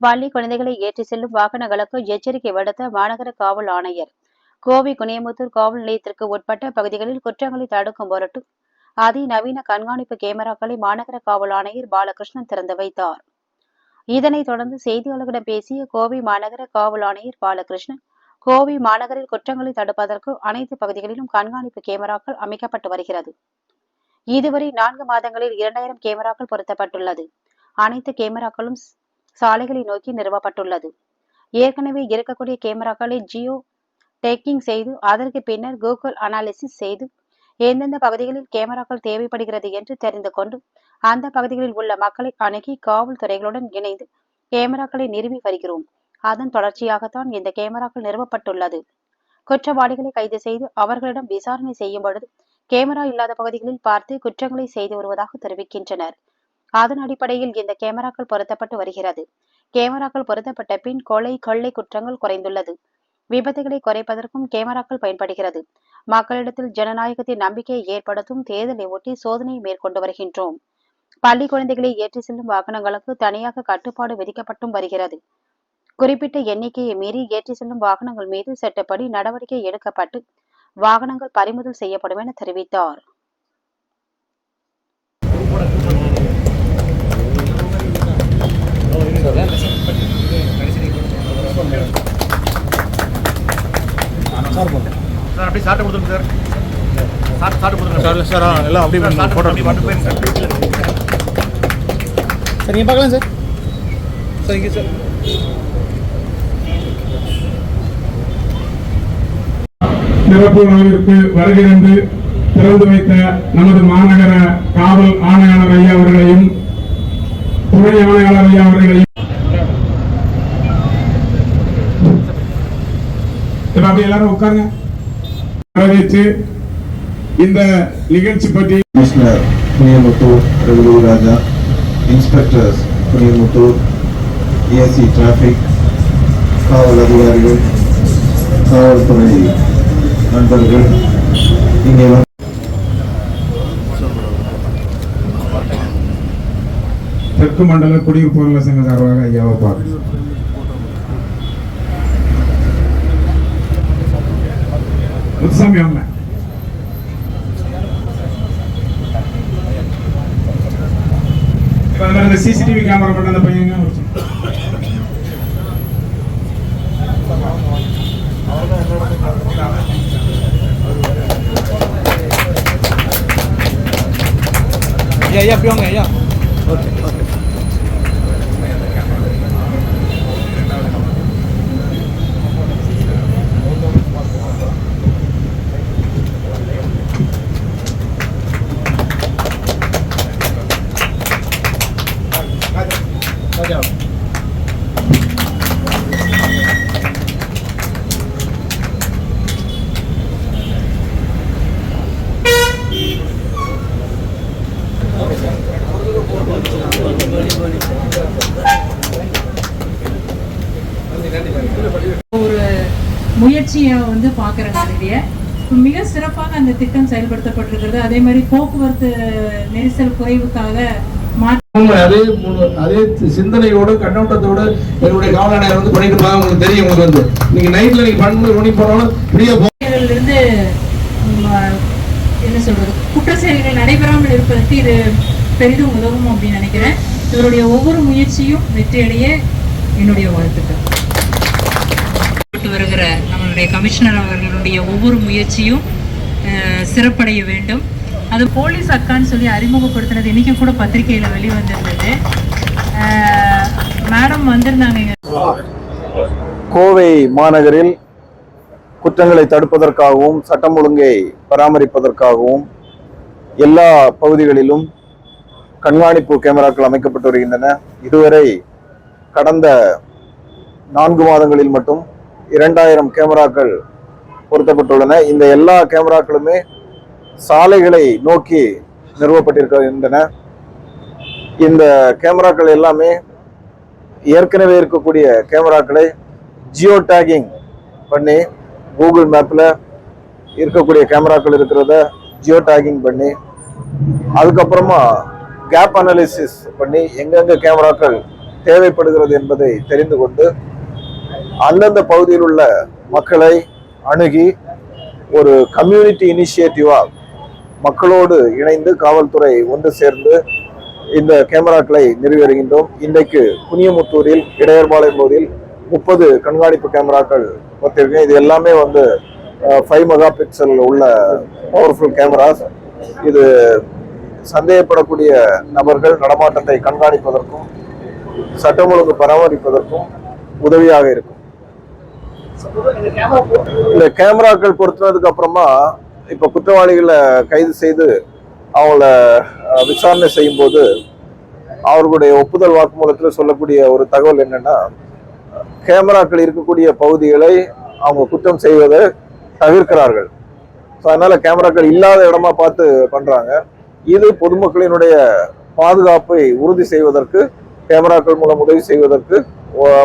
பள்ளி குழந்தைகளை ஏற்றி செல்லும் வாகனங்களுக்கு எச்சரிக்கை விடுத்த மாநகர காவல் ஆணையர். கோவை குனியமுத்தூர் காவல் நிலையத்திற்கு உட்பட்ட பகுதிகளில் குற்றங்களை தடுக்கும் பொருட்டு அதிநவீன கண்காணிப்பு கேமராக்களை மாநகர காவல் ஆணையர் பாலகிருஷ்ணன் திறந்து வைத்தார். இதனைத் தொடர்ந்து செய்தியாளர்களிடம் பேசிய கோவை மாநகர காவல் ஆணையர் பாலகிருஷ்ணன் கோவை மாநகரில் குற்றங்களை தடுப்பதற்கு அனைத்து பகுதிகளிலும் கண்காணிப்பு கேமராக்கள் அமைக்கப்பட்டு வருகிறது. இதுவரை நான்கு மாதங்களில் இரண்டாயிரம் கேமராக்கள் பொருத்தப்பட்டுள்ளது. அனைத்து கேமராக்களும் சாலைகளை நோக்கி நிறுவப்பட்டுள்ளது. ஏற்கனவே இருக்கக்கூடிய கேமராக்களை ஜியோ டேக்கிங் செய்து அதற்கு பின்னர் கூகுள் அனாலிசிஸ் செய்து எந்தெந்த பகுதிகளில் கேமராக்கள் தேவைப்படுகிறது என்று தெரிந்து கொண்டு அந்த பகுதிகளில் உள்ள மக்களை அணுகி காவல்துறைகளுடன் இணைந்து கேமராக்களை நிறுவி வருகிறோம். அதன் தொடர்ச்சியாகத்தான் இந்த கேமராக்கள் நிறுவப்பட்டுள்ளது. குற்றவாளிகளை கைது செய்து அவர்களிடம் விசாரணை செய்யும் பொழுது கேமரா இல்லாத பகுதிகளில் பார்த்து குற்றங்களை செய்து வருவதாக தெரிவிக்கின்றனர். அதன் அடிப்படையில் இந்த கேமராக்கள் பொருத்தப்பட்டு வருகிறது. கேமராக்கள் பொருத்தப்பட்ட பின் கொலை கொள்ளை குற்றங்கள் குறைந்துள்ளது. விபத்துகளை குறைப்பதற்கும் கேமராக்கள் பயன்படுகிறது. மக்களிடத்தில் ஜனநாயகத்தின் நம்பிக்கையை ஏற்படுத்தும் தேர்தலை ஒட்டி சோதனையை மேற்கொண்டு வருகின்றோம். பள்ளி குழந்தைகளை ஏற்றி செல்லும் வாகனங்களுக்கு தனியாக கட்டுப்பாடு விதிக்கப்பட்டும் வருகிறது. குறிப்பிட்ட எண்ணிக்கையை மீறி ஏற்றி செல்லும் வாகனங்கள் மீது சட்டப்படி நடவடிக்கை எடுக்கப்பட்டு வாகனங்கள் பறிமுதல் செய்யப்படும் என தெரிவித்தார். சார் அப்படியே கொடுத்துருங்க சார் கொடுத்துருங்க சார் சார் எல்லாம் அப்படியே ஃபோட்டோ போயிருங்க சார் சார் நீங்கள் பார்க்கலாம் சார் சார் இங்கே சார் சிறப்பு விழாவிற்கு வருகிறது திறந்து வைத்த நமது மாநகர காவல் ஆணையாளர் ஐயா அவர்களையும் துணை ஆணையாளர் ஐயா அவர்களையும் இப்ப அப்படியே எல்லாரும் உட்காருங்க. வரவேற்று இந்த நிகழ்ச்சி பற்றி commissioner Puniyamuthur Ragulu Raja inspectors Puniyamuthur AC traffic காவல் அதிகாரிகள் காவல்துறை நண்பர்கள் இங்கே தெற்கு மண்டல குடியிருப்பு நல சங்க சார்பாக ஐயாவை பார்க்க முத்துசாமி வாங்க அந்த சிசிடிவி கேமரா பண்ண அந்த பையன் ஐயா ஐயா அப்படி ஐயா. முயற்சியை வந்து பார்க்குறேங்க நிறைய மிக சிறப்பாக அந்த திட்டம் செயல்படுத்தப்பட்டிருக்கிறது. அதே மாதிரி போக்குவரத்து நெரிசல் குறைவுக்காக அதே அதே சிந்தனையோட கண்ணோட்டத்தோட என்னுடைய காவலாணையர் வந்து பண்ணிட்டு இருப்பாங்க உங்களுக்கு தெரியும் உங்களுக்கு வந்து. நீங்க நைட்ல நீங்க பண்ணி பண்ணி போனாலும் ஃப்ரீயா இருந்து என்ன சொல்றது? குற்ற செயல்கள் நடைபெறாமல் இருப்பதற்கு இது பெரிதும் உதவும் அப்படின்னு நினைக்கிறேன். இவருடைய ஒவ்வொரு முயற்சியும் வெற்றியடைய என்னுடைய வாழ்த்துக்கள். நம்மளுடைய கமிஷனர் அவர்களுடைய ஒவ்வொரு முயற்சியும் சிறப்படைய வேண்டும். அது போலீஸ் அக்கான்னு சொல்லி அறிமுகப்படுத்தினது இன்னைக்கு கூட பத்திரிகையில் வெளிவந்திருந்தது. மேடம் வந்திருந்தாங்க கோவை மாநகரில் குற்றங்களை தடுப்பதற்காகவும் சட்டம் ஒழுங்கை பராமரிப்பதற்காகவும் எல்லா பகுதிகளிலும் கண்காணிப்பு கேமராக்கள் அமைக்கப்பட்டு வருகின்றன. இதுவரை கடந்த நான்கு மாதங்களில் மட்டும் இரண்டாயிரம் கேமராக்கள் பொருத்தப்பட்டுள்ளன. இந்த எல்லா கேமராக்களுமே சாலைகளை நோக்கி நிறுவப்பட்டிருக்கின்றன. இந்த கேமராக்கள் எல்லாமே ஏற்கனவே இருக்கக்கூடிய கேமராக்களை ஜியோ டேகிங் பண்ணி கூகுள் மேப்பில் இருக்கக்கூடிய கேமராக்கள் இருக்கிறத ஜியோ டேகிங் பண்ணி அதுக்கப்புறமா கேப் அனாலிசிஸ் பண்ணி எங்கெங்கே கேமராக்கள் தேவைப்படுகிறது என்பதை தெரிந்து கொண்டு அந்தந்த பகுதியில் உள்ள மக்களை அணுகி ஒரு கம்யூனிட்டி இனிஷியேட்டிவாக மக்களோடு இணைந்து காவல்துறை ஒன்று சேர்ந்து இந்த கேமராக்களை நிறுவியிருக்கின்றோம் இன்றைக்கு குனியமுத்தூரில் இடையர்பாளையம் பகுதியில் முப்பது கண்காணிப்பு கேமராக்கள் பொறுத்திருக்கேன் இது எல்லாமே வந்து ஃபைவ் மெகா பிக்சல் உள்ள பவர்ஃபுல் கேமராஸ் இது சந்தேகப்படக்கூடிய நபர்கள் நடமாட்டத்தை கண்காணிப்பதற்கும் சட்டம் ஒழுங்கு பராமரிப்பதற்கும் உதவியாக இருக்கும். இந்த கேமராக்கள் பொருத்தினதுக்கு அப்புறமா இப்ப குற்றவாளிகளை கைது செய்து அவங்கள விசாரணை செய்யும் போது அவர்களுடைய ஒப்புதல் வாக்குமூலத்தில் சொல்லக்கூடிய ஒரு தகவல் என்னன்னா கேமராக்கள் இருக்கக்கூடிய பகுதிகளை அவங்க குற்றம் செய்வதை தவிர்க்கிறார்கள். ஸோ அதனால கேமராக்கள் இல்லாத இடமா பார்த்து பண்றாங்க. இது பொதுமக்களினுடைய பாதுகாப்பை உறுதி செய்வதற்கு கேமராக்கள் மூலம் உதவி செய்வதற்கு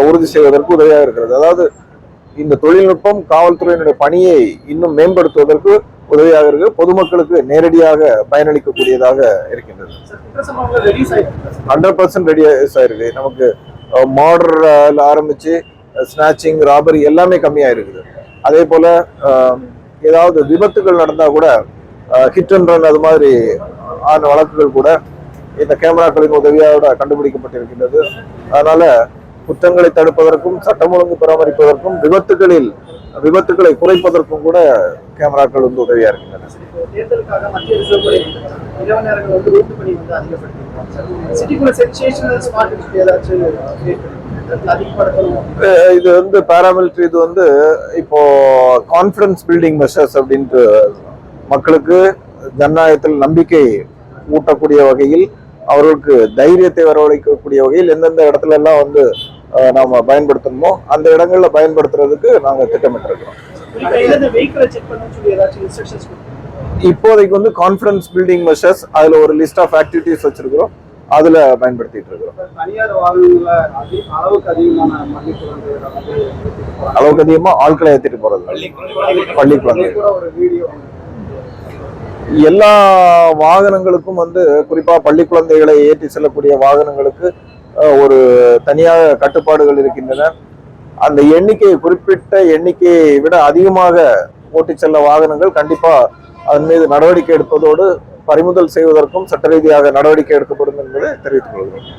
உறுதி செய்வதற்கு உதவியாக இருக்கிறது. அதாவது இந்த தொழில்நுட்பம் காவல்துறையினுடைய பணியை இன்னும் மேம்படுத்துவதற்கு உதவியாக இருக்கு. பொதுமக்களுக்கு நேரடியாக பயனளிக்கக்கூடியதாக இருக்கின்றது. ஹண்ட்ரட் பர்சன்ட் ரெடியஸ் ஆயிருக்கு நமக்கு மாடர்ல ஆரம்பிச்சு ஸ்நாச்சிங் ராபரி எல்லாமே கம்மியாக இருக்குது அதே போல ஏதாவது விபத்துகள் நடந்தா கூட ஹிட் அண்ட் ரன் அது மாதிரி ஆன வழக்குகள் கூட இந்த கேமராக்களின் உதவியோட கண்டுபிடிக்கப்பட்டிருக்கின்றது. அதனால குற்றங்களை தடுப்பதற்கும் சட்டம் ஒழுங்கு பராமரிப்பதற்கும் விபத்துகளில் விபத்துகளை குறைப்பதற்கும் கூட கேமராக்கள் வந்து உதவியா இருக்கின்றன. இது வந்து பாராமிலிட்டரி இது வந்து இப்போ கான்ஃபிடன்ஸ் பில்டிங் மெஷர்ஸ் அப்படின்ட்டு மக்களுக்கு ஜனநாயகத்தில் நம்பிக்கை ஊட்டக்கூடிய வகையில் அவர்களுக்கு தைரியத்தை வரவழைக்கக்கூடிய வகையில் எந்தெந்த இடத்துல எல்லாம் வந்து நாம பயன்படுத்தணுமோ அந்த இடங்கள்ல பயன்படுத்துறதுக்கு நாங்க திட்டமிட்டிருக்கிறோம். இப்போதைக்கு வந்து கான்ஃபிடன்ஸ் பில்டிங் மெஷர்ஸ் அதுல ஒரு லிஸ்ட் ஆஃப் ஆக்டிவிட்டிஸ் வச்சிருக்கிறோம். அதுல பயன்படுத்திட்டு இருக்கிறோம். அளவுக்கு அதிகமான பள்ளி குழந்தைகள் வந்து அளவுக்கு அதிகமா ஆட்களை ஏத்திட்டு போறது பள்ளி குழந்தைகள் எல்லா வாகனங்களுக்கும் வந்து குறிப்பா பள்ளி குழந்தைகளை ஏற்றி செல்லக்கூடிய வாகனங்களுக்கு ஒரு தனியாக கட்டுப்பாடுகள் இருக்கின்றன. அந்த எண்ணிக்கை குறிப்பிட்ட எண்ணிக்கையை விட அதிகமாக ஓட்டிச் செல்ல வாகனங்கள் கண்டிப்பாக அதன் மீது நடவடிக்கை எடுப்பதோடு பறிமுதல் செய்வதற்கும் சட்ட ரீதியாக நடவடிக்கை எடுக்கப்படும் என்பதை தெரிவித்துக் கொள்கிறேன்